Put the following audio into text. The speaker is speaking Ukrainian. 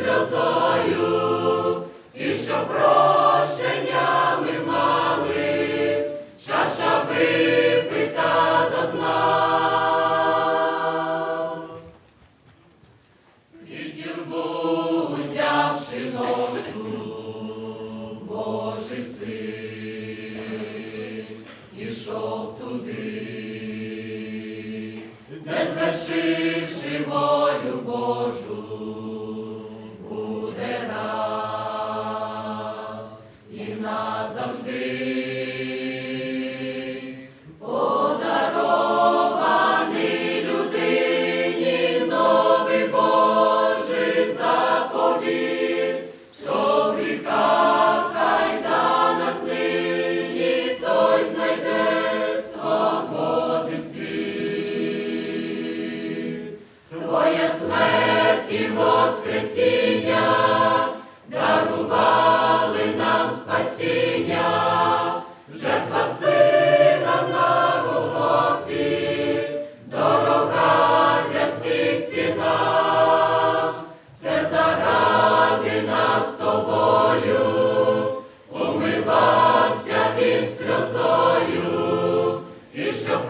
сльозою, і що прощення ми мали, чаша випита до дна. І юрбу взявши ношу, Божий син, туди, де звершивши назавжди. Подарований людині новий Божий заповіт, що в гріхах кайданах нині той знайде свободи світ. Твоя смерть і воскресіння Щоб